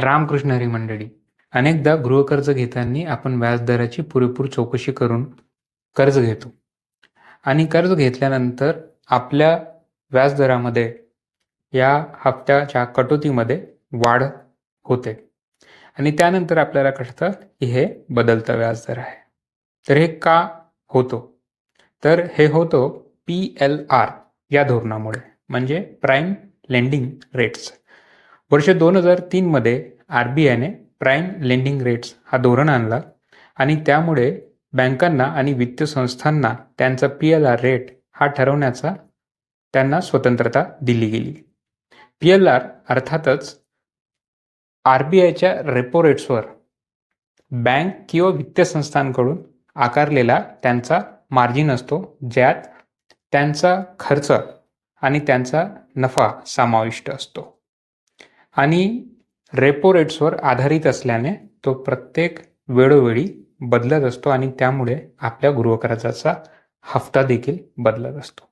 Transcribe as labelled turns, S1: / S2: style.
S1: रामकृष्ण हरी मंडळी अनेकदा गृहकर्ज घेताना आपण व्याजदराची पुरेपूर चौकशी करून कर्ज घेतो. आणि कर्ज घेतल्यानंतर आपल्या व्याजदरामध्ये या हप्त्याच्या कटोतीमध्ये वाढ होते. आणि त्यानंतर आपल्याला कळतं की हे बदलतं व्याजदर आहे. तर हे का होतो? तर हे होतो पी एल आर या धोरणामुळे म्हणजे प्राईम लेंडिंग रेट्स. वर्ष दोन हजार तीनमध्ये आर बी आयने प्राईम लेंडिंग रेट्स हा धोरण आणला आणि त्यामुळे बँकांना आणि वित्त संस्थांना त्यांचा पी एल आर रेट हा ठरवण्याचा त्यांना स्वतंत्रता दिली गेली. पी एल आर अर्थातच आर बी आयच्या रेपो रेट्सवर बँक किंवा वित्त संस्थांकडून आकारलेला त्यांचा मार्जिन असतो ज्यात त्यांचा खर्च आणि त्यांचा नफा समाविष्ट असतो. आणि रेपो रेट्सवर आधारित असल्याने तो प्रत्येक वेळोवेळी बदलत असतो आणि त्यामुळे आपल्या गृहकर्जाचा हप्ता देखील बदलत असतो.